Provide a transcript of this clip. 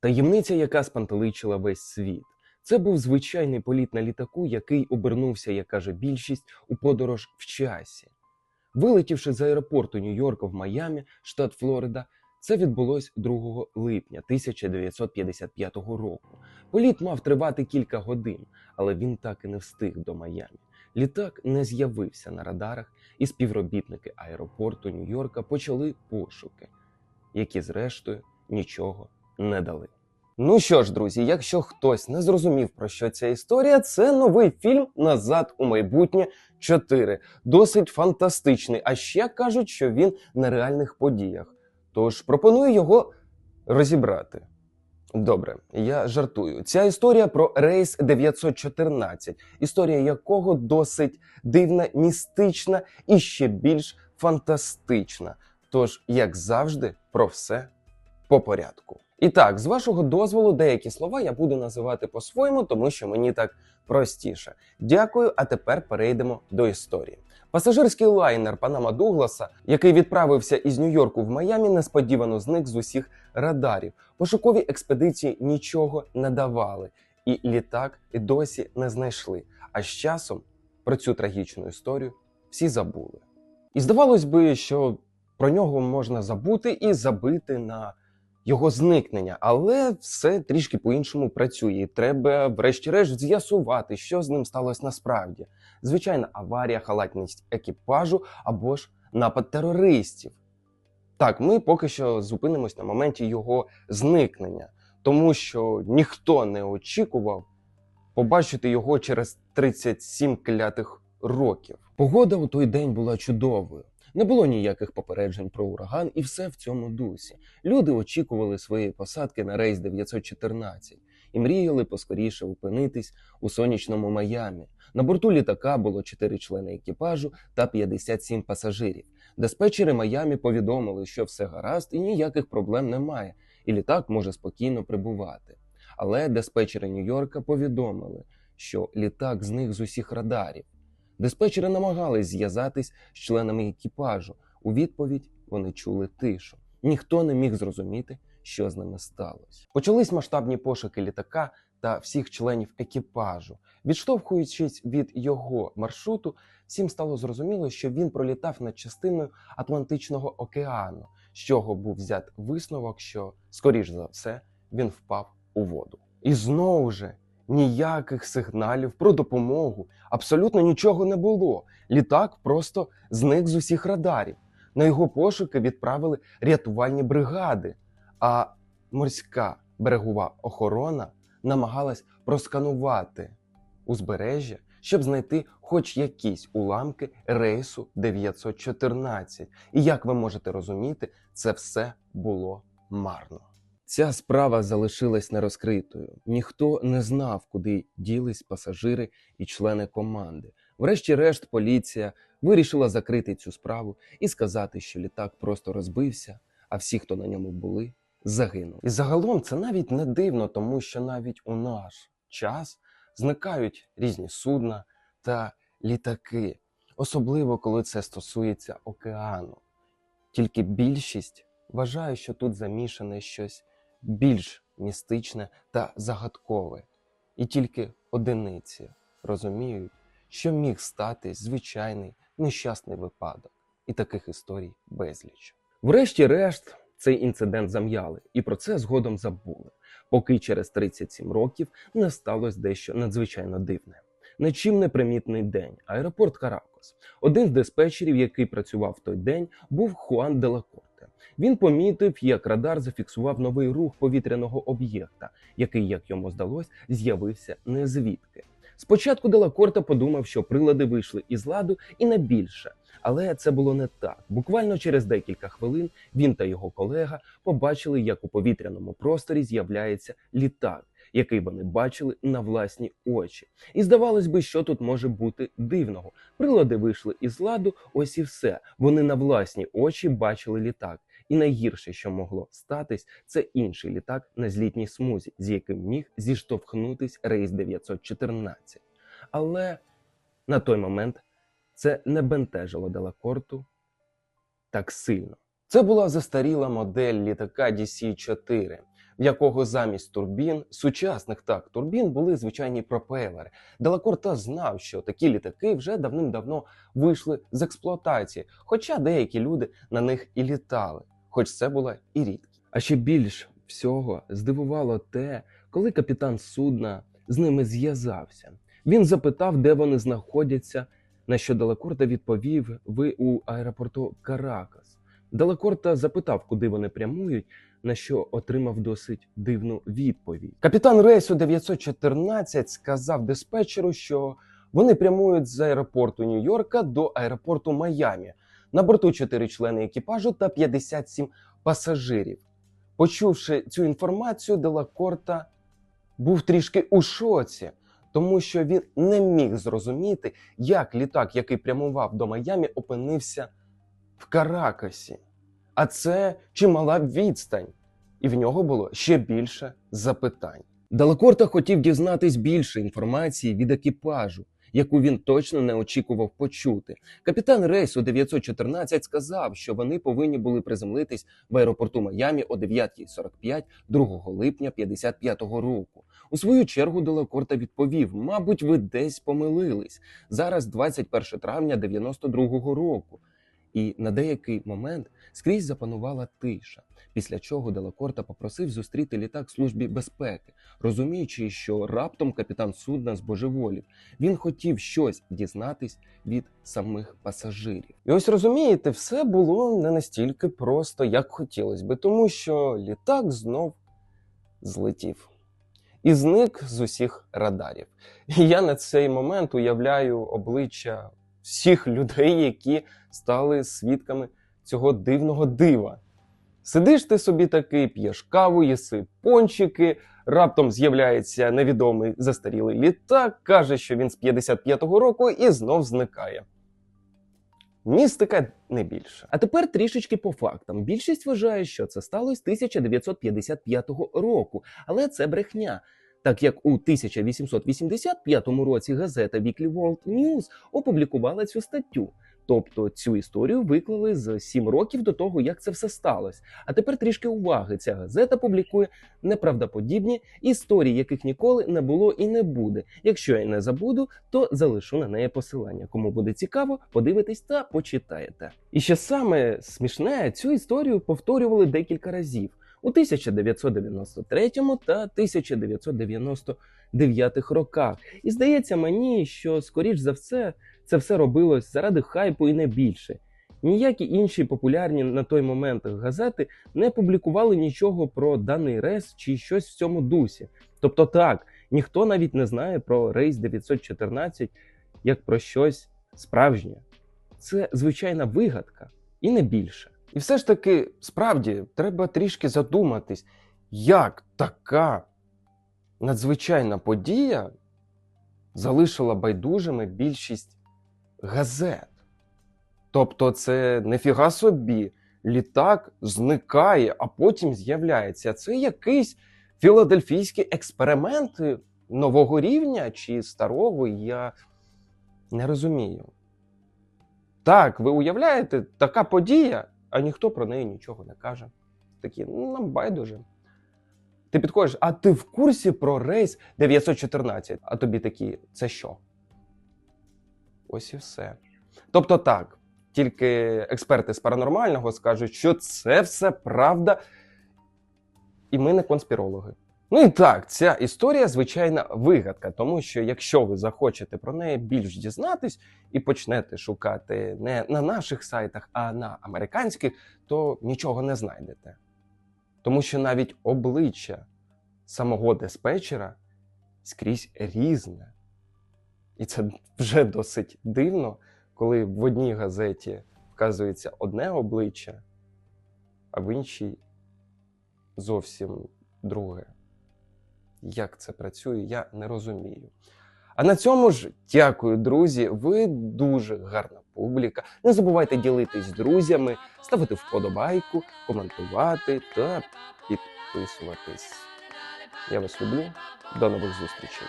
Таємниця, яка спантеличила весь світ. Це був звичайний політ на літаку, який обернувся, як каже більшість, у подорож в часі. Вилетівши з аеропорту Нью-Йорка в Майамі, штат Флорида, це відбулось 2 липня 1955 року. Політ мав тривати кілька годин, але він так і не встиг до Майамі. Літак не з'явився на радарах, і співробітники аеропорту Нью-Йорка почали пошуки, які зрештою нічого не дали. Ну що ж, друзі, якщо хтось не зрозумів про що ця історія, це новий фільм Назад у майбутнє 4. Досить фантастичний. А ще кажуть, що він на реальних подіях. Тож пропоную його розібрати. Добре, я жартую. Ця історія про рейс 914, історія якого досить дивна, містична і ще більш фантастична. Тож, як завжди, про все по порядку. І так, з вашого дозволу, деякі слова я буду називати по-своєму, тому що мені так простіше. Дякую, а тепер перейдемо до історії. Пасажирський лайнер Панама Дугласа, який відправився із Нью-Йорку в Майамі, несподівано зник з усіх радарів. Пошукові експедиції нічого не давали, і літак і досі не знайшли. А з часом про цю трагічну історію всі забули. І здавалось би, що про нього можна забути і забити на його зникнення, але все трішки по-іншому працює. І треба, врешті-решт, з'ясувати, що з ним сталося насправді. Звичайна аварія, халатність екіпажу або ж напад терористів. Так, ми поки що зупинимось на моменті його зникнення, тому що ніхто не очікував побачити його через 37 клятих років. Погода у той день була чудовою. Не було ніяких попереджень про ураган, і все в цьому дусі. Люди очікували своєї посадки на рейс 914 і мріяли поскоріше опинитись у сонячному Майамі. На борту літака було 4 члени екіпажу та 57 пасажирів. Диспетчери Майамі повідомили, що все гаразд і ніяких проблем немає, і літак може спокійно прибувати. Але диспетчери Нью-Йорка повідомили, що літак зник з усіх радарів. Диспетчери намагались зв'язатись з членами екіпажу. У відповідь вони чули тишу. Ніхто не міг зрозуміти, що з ними сталося. Почались масштабні пошуки літака та всіх членів екіпажу. Відштовхуючись від його маршруту, всім стало зрозуміло, що він пролітав над частиною Атлантичного океану, з чого був взят висновок, що, скоріш за все, він впав у воду. І знову ж ніяких сигналів про допомогу, абсолютно нічого не було. Літак просто зник з усіх радарів. На його пошуки відправили рятувальні бригади, а морська берегова охорона намагалась просканувати узбережжя, щоб знайти хоч якісь уламки рейсу 914. І як ви можете розуміти, це все було марно. Ця справа залишилась нерозкритою. Ніхто не знав, куди ділись пасажири і члени команди. Врешті-решт, поліція вирішила закрити цю справу і сказати, що літак просто розбився, а всі, хто на ньому були, загинули. І загалом це навіть не дивно, тому що навіть у наш час зникають різні судна та літаки, особливо коли це стосується океану. Тільки більшість вважає, що тут замішане щось більш містичне та загадкове, і тільки одиниці розуміють, що міг стати звичайний нещасний випадок, і таких історій безліч. Врешті-решт, цей інцидент зам'яли, і про це згодом забули, поки через 37 років не сталося дещо надзвичайно дивне. Нічим не примітний день. Аеропорт Каракос. Один з диспетчерів, який працював в той день, був Хуан Делакорте. Він помітив, як радар зафіксував новий рух повітряного об'єкта, який, як йому здалось, з'явився не звідки. Спочатку Делакорте подумав, що прилади вийшли із ладу і не більше. Але це було не так. Буквально через декілька хвилин він та його колега побачили, як у повітряному просторі з'являється літак, який вони бачили на власні очі. І здавалось би, що тут може бути дивного. Прилади вийшли із ладу, ось і все. Вони на власні очі бачили літак. І найгірше, що могло статись, це інший літак на злітній смузі, з яким міг зіштовхнутись рейс 914. Але на той момент це не бентежило Делакорту так сильно. Це була застаріла модель літака DC-4. в якого замість турбін, сучасних так турбін, були звичайні пропелери. Делакорта знав, що такі літаки вже давним-давно вийшли з експлуатації, хоча деякі люди на них і літали, хоч це була і рідкість. А ще більш всього здивувало те, коли капітан судна з ними зв'язався. Він запитав, де вони знаходяться, на що Делакорта відповів: ви у аеропорту Каракас. Делакорта запитав, куди вони прямують, на що отримав досить дивну відповідь. Капітан рейсу 914 сказав диспетчеру, що вони прямують з аеропорту Нью-Йорка до аеропорту Майамі. На борту 4 члени екіпажу та 57 пасажирів. Почувши цю інформацію, Делакорта був трішки у шоці, тому що він не міг зрозуміти, як літак, який прямував до Майамі, опинився в Каракасі. А це чимала відстань, і в нього було ще більше запитань. Делакорта хотів дізнатись більше інформації від екіпажу, яку він точно не очікував почути. Капітан рейсу 914 сказав, що вони повинні були приземлитись в аеропорту Майамі о 9.45 2 липня 55-го року. У свою чергу Делакорта відповів: мабуть, ви десь помилились. Зараз 21 травня 92-го року. І на деякий момент скрізь запанувала тиша, після чого Делакорта попросив зустріти літак службі безпеки, розуміючи, що раптом капітан судна збожеволів. Він хотів щось дізнатись від самих пасажирів. І ось розумієте, все було не настільки просто, як хотілося би, тому що літак знов злетів і зник з усіх радарів. І я на цей момент уявляю обличчя всіх людей, які стали свідками цього дивного дива. Сидиш ти собі такий, п'єш каву, їси пончики, раптом з'являється невідомий застарілий літак, каже, що він з 55-го року і знов зникає. Містика не більше. А тепер трішечки по фактам. Більшість вважає, що це сталося 1955 року, але це брехня. Так як у 1885 році газета Weekly World News опублікувала цю статтю. Тобто цю історію виклали за 7 років до того, як це все сталося. А тепер трішки уваги. Ця газета публікує неправдоподібні історії, яких ніколи не було і не буде. Якщо я не забуду, то залишу на неї посилання. Кому буде цікаво, подивитесь та почитаєте. І ще саме смішне, цю історію повторювали декілька разів. У 1993 та 1999 роках. І здається мені, що скоріш за все це все робилось заради хайпу і не більше. Ніякі інші популярні на той момент газети не публікували нічого про даний рейс чи щось в цьому дусі. Тобто, так, ніхто навіть не знає про рейс 914 як про щось справжнє. Це звичайна вигадка і не більше. І все ж таки, справді, треба трішки задуматись, як така надзвичайна подія залишила байдужими більшість газет. Тобто, це нефіга собі, літак зникає, а потім з'являється. Це якийсь філадельфійський експеримент нового рівня чи старого, я не розумію. Так, ви уявляєте, така подія, а ніхто про неї нічого не каже. Такі, ну нам байдуже. Ти підходиш, а ти в курсі про рейс 914? А тобі такі, це що? Ось і все. Тобто так, тільки експерти з паранормального скажуть, що це все правда, і ми не конспірологи. Ну і так, ця історія звичайна вигадка, тому що якщо ви захочете про неї більш дізнатись і почнете шукати не на наших сайтах, а на американських, то нічого не знайдете. Тому що навіть обличчя самого диспетчера скрізь різне. І це вже досить дивно, коли в одній газеті вказується одне обличчя, а в іншій зовсім друге. Як це працює, я не розумію. А на цьому ж дякую, друзі. Ви дуже гарна публіка. Не забувайте ділитись з друзями, ставити вподобайку, коментувати та підписуватись. Я вас люблю. До нових зустрічей.